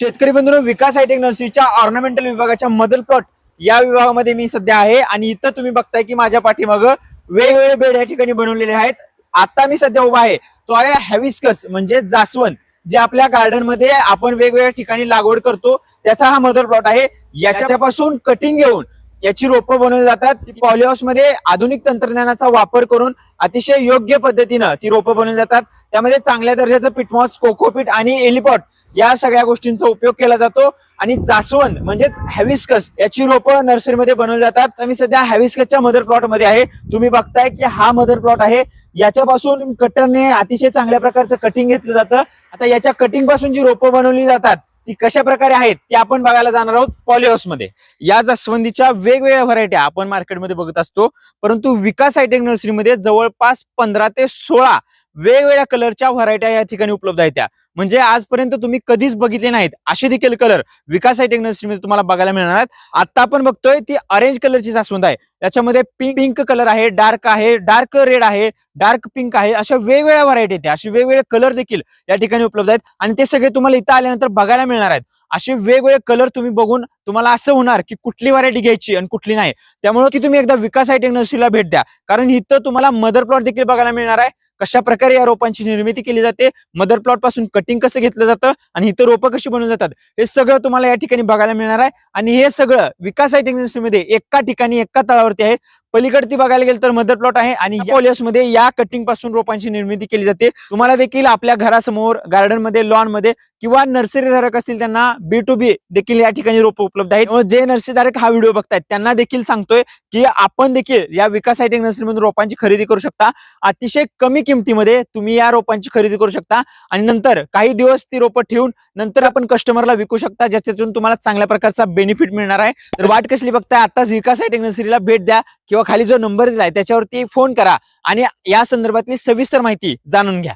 शेतकरी बंधूंनो विकास hi tech नर्सरीच्या ornamental विभागाच्या मदल plot या विभागामध्ये मी सध्या आहे आणि इथं तुम्ही बघताय की माझ्या पाठीमाग वेगवेगळे बेड या ठिकाणी बनवलेले आहेत. आता मी सध्या उभा आहे. तो आहे हॅविस्कस म्हणजे जास्वंद जे आपल्या गार्डनमध्ये आपण वेगवेगळ्या ठिकाणी लागवड करतो. त्याचा हा मदर प्लॉट आहे. याच्यापासून कटिंग घेऊन याची रोपं बनवली जातात. पॉलिहाऊसमध्ये आधुनिक तंत्रज्ञानाचा वापर करून अतिशय योग्य पद्धतीनं ती रोपं बनवली जातात. त्यामध्ये चांगल्या दर्जाचं पिटमॉस कोकोपीट आणि एलिपॉट या सगळ्या गोष्टींचा उपयोग केला जातो. आणि जास्वंद म्हणजेच हॅविस्कस याची रोपं नर्सरीमध्ये बनवली जातात. मी सध्या हॅविस्कसच्या मदर प्लॉटमध्ये आहे. तुम्ही बघताय की हा मदर प्लॉट आहे. याच्यापासून कटरने अतिशय चांगल्या प्रकारचं कटिंग घेतलं जातं. आता याच्या कटिंगपासून जी रोपं बनवली जातात ती कशा प्रकारे आहेत ते आपण बघायला जाणार आहोत पॉलिहाऊसमध्ये. या जास्वंदीच्या वेगवेगळ्या व्हरायटी आपण मार्केटमध्ये बघत असतो. परंतु विकास हायटेक नर्सरीमध्ये जवळपास पंधरा ते सोळा वेगवेगळ्या कलरच्या व्हरायट्या या ठिकाणी उपलब्ध आहेत त्या. म्हणजे आजपर्यंत तुम्ही कधीच बघितले नाहीत. असे देखील कलर विकास हायटेक नर्सरीमध्ये तुम्हाला बघायला मिळणार आहेत. आता आपण बघतोय ती ऑरेंज कलरची जास्वंद आहे. याच्यामध्ये पिंक पिंक कलर आहे डार्क आहे डार्क रेड आहे डार्क पिंक आहे अशा वेगवेगळ्या व्हरायटी आहेत असे वेगवेगळे कलर देखील या ठिकाणी उपलब्ध आहेत. आणि ते सगळे तुम्हाला इथं आल्यानंतर बघायला मिळणार आहेत. असे वेगवेगळे कलर तुम्ही बघून तुम्हाला असं होणार की कुठली व्हरायटी घ्यायची आणि कुठली नाही. त्यामुळे की तुम्ही एकदा विकास हायटेक नर्सरीला भेट द्या. कारण इथं तुम्हाला मदर प्लॉट देखील बघायला मिळणार आहे. कशा प्रकारे या रोपांची निर्मिती केली जाते मदर प्लॉटपासून कटिंग कसं घेतलं जातं आणि इथं रोपं कशी बनवली जातात हे सगळं तुम्हाला या ठिकाणी बघायला मिळणार आहे. आणि हे सगळं विकास हायटेक नर्सरीमध्ये एका ठिकाणी एका तळावरती आहे. पलीकडती बघायला गेलं तर मदर प्लॉट आहे आणि मध्ये या कटिंगपासून रोपांची निर्मिती केली जाते. तुम्हाला देखील आपल्या घरासमोर गार्डनमध्ये लॉनमध्ये किंवा नर्सरी धारक असतील त्यांना बी टू बी देखील या ठिकाणी रोप उपलब्ध आहेत. जे नर्सरी धारक हा व्हिडिओ बघतायत त्यांना देखील सांगतोय की आपण देखील या विकास हायटेक नर्सरीमधून रोपांची खरेदी करू शकता. अतिशय कमी किमतीमध्ये तुम्ही या रोपांची खरेदी करू शकता. आणि नंतर काही दिवस ती रोपं ठेवून नंतर आपण कस्टमरला विकू शकता ज्याच्यातून तुम्हाला चांगल्या प्रकारचा बेनिफिट मिळणार आहे. तर वाट कसली बघताय? आताच विकास हायटेक नर्सरीला भेट द्या किंवा खाली जो नंबर दिलाय त्याच्यावरती फोन करा आणि या संदर्भातली सविस्तर माहिती जाणून घ्या.